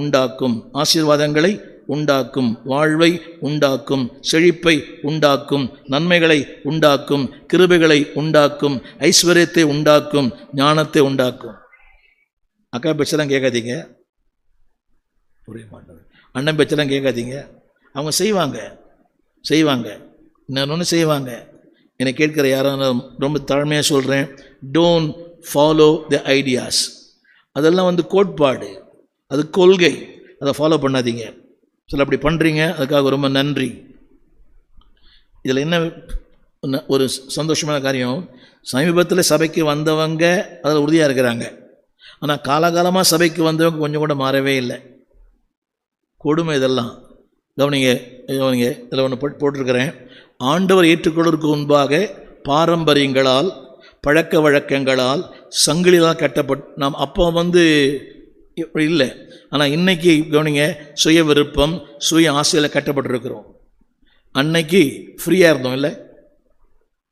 உண்டாக்கும் ஆசீர்வாதங்களை உண்டாக்கும் வாழ்வை உண்டாக்கும் செழிப்பை உண்டாக்கும் நன்மைகளை உண்டாக்கும் கிருபைகளை உண்டாக்கும் ஐஸ்வர்யத்தை உண்டாக்கும் ஞானத்தை உண்டாக்கும். அக்கா பேச்செல்லாம் கேட்காதீங்க. புரிய மாட்டேன். அண்ணன் பேச்செல்லாம் கேட்காதீங்க. அவங்க செய்வாங்க. செய்வாங்க. இன்னொன்று செய்வாங்க. என்னை கேட்குற யாரும் ரொம்ப தாழ்மையாக சொல்கிறேன் டோன்ட் ஃபாலோ த ஐடியாஸ் அதெல்லாம் வந்து கோட்பாடு. அது கொள்கை. அதை ஃபாலோ பண்ணாதீங்க. சில அப்படி பண்ணுறீங்க அதுக்காக ரொம்ப நன்றி. இதில் என்ன ஒரு சந்தோஷமான காரியம் சமீபத்தில் சபைக்கு வந்தவங்க அதில் உறுதியாக இருக்கிறாங்க. ஆனால் காலகாலமாக சபைக்கு வந்தவங்க கொஞ்சம் கூட மாறவே இல்லை. கொடுமை இதெல்லாம். கவனிங்க கவனிங்க இதில் ஒன்று போட்டிருக்கிறேன். ஆண்டவர் ஏற்றுக்கொள்வதற்கு முன்பாக பாரம்பரியங்களால் பழக்க வழக்கங்களால் சங்கிலியால் கட்டப்பட் நாம் அப்போ வந்து இல்லை. ஆனால் இன்னைக்கு கவனிங்க சுய விருப்பம் சுய ஆசையில் கட்டப்பட்டிருக்கிறோம். அன்னைக்கு ஃப்ரீயாக இருந்தோம் இல்லை?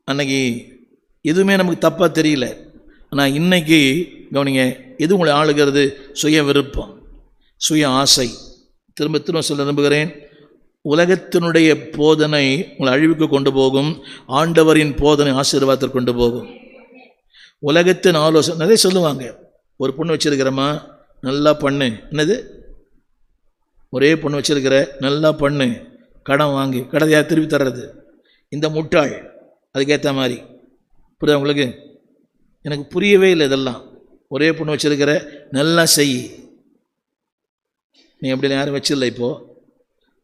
அன்னைக்கு எதுவுமே நமக்கு தப்பாக தெரியல. ஆனால் இன்றைக்கி கவனிங்க எது உங்களை ஆளுகிறது? சுய விருப்பம் சுய ஆசை. திரும்ப திரும்ப சொல்ல விரும்புகிறேன். உலகத்தினுடைய போதனை உங்களை அழிவுக்கு கொண்டு போகும். ஆண்டவரின் போதனை ஆசீர்வாதத்தை கொண்டு போகும். உலகத்தின் ஆலோசனை நிறைய சொல்லுவாங்க. ஒரு பொண்ணு வச்சுருக்கிறோமா நல்லா பண்ணு. என்னது? ஒரே பொண்ணு வச்சுருக்கிற நல்லா பண்ணு. கடன் வாங்கி. கடனையா திருப்பி தர்றது? இந்த முட்டாள். அதுக்கேற்ற மாதிரி. புரியுதா உங்களுக்கு? எனக்கு புரியவே இல்லை இதெல்லாம். ஒரே பொண்ணு வச்சுருக்கிற நல்லா செய். நீ அப்படி யாரும் வச்சிடல இப்போது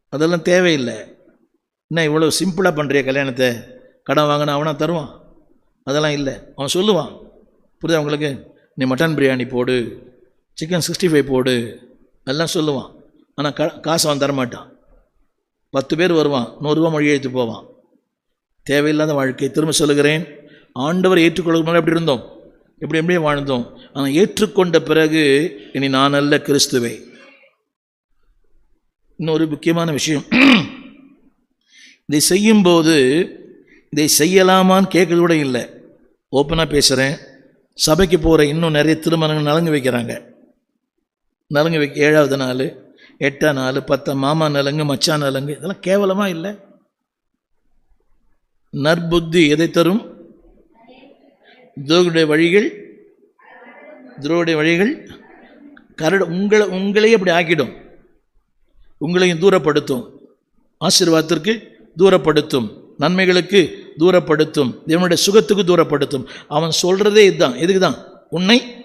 அதெல்லாம் தேவையில்லை. என்ன இவ்வளோ சிம்பிளாக பண்ணுறிய கல்யாணத்தை? கடன் வாங்கினா அவனா தருவான். அதெல்லாம் இல்லை. அவன் சொல்லுவான். புரியுதா உங்களுக்கு? நீ மட்டன் பிரியாணி போடு. சிக்கன் சிக்ஸ்டி ஃபைவ் போடு. எல்லாம் சொல்லுவான். ஆனால் க காசு அவன் தரமாட்டான். பத்து பேர் வருவான். நூறுரூவா மொழி எழுத்து போவான். தேவையில்லாத வாழ்க்கை. திரும்ப சொல்லுகிறேன் ஆண்டவர் ஏற்றுக்கொள்ள முன்னாடி எப்படி இருந்தோம்? எப்படி எப்படியே வாழ்ந்தோம்? ஆனால் ஏற்றுக்கொண்ட பிறகு இனி நான் அல்ல கிறிஸ்துவை. இன்னொரு முக்கியமான விஷயம். இதை செய்யும்போது இதை செய்யலாமான்னு கேட்கறது கூட இல்லை ஓப்பனாக பேசுகிறேன் சபைக்கு போகிற இன்னும் நிறைய திருமணங்கள் நலங்கு வைக்கிறாங்க. நலங்கு வைக்க ஏழாவது நாள் எட்டாம் நாள் பத்தாம் மாமா நலங்கு மச்சான் நலங்கு இதெல்லாம் கேவலமாக இல்லை. நற்புத்தி எதை தரும்? துரோகுடைய வழிகள் துரோகுடைய வழிகள் கரடு உங்களை உங்களையே அப்படி ஆக்கிடும். உங்களையும் தூரப்படுத்தும். ஆசீர்வாதத்திற்கு தூரப்படுத்தும். நன்மைகளுக்கு தூரப்படுத்தும். இவனுடைய சுகத்துக்கு தூரப்படுத்தும். அவன் சொல்கிறதே இதுதான். எதுக்கு தான் உன்னை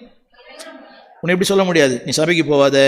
உன்னை எப்படி சொல்ல முடியாது? நீ சபைக்கு போவாத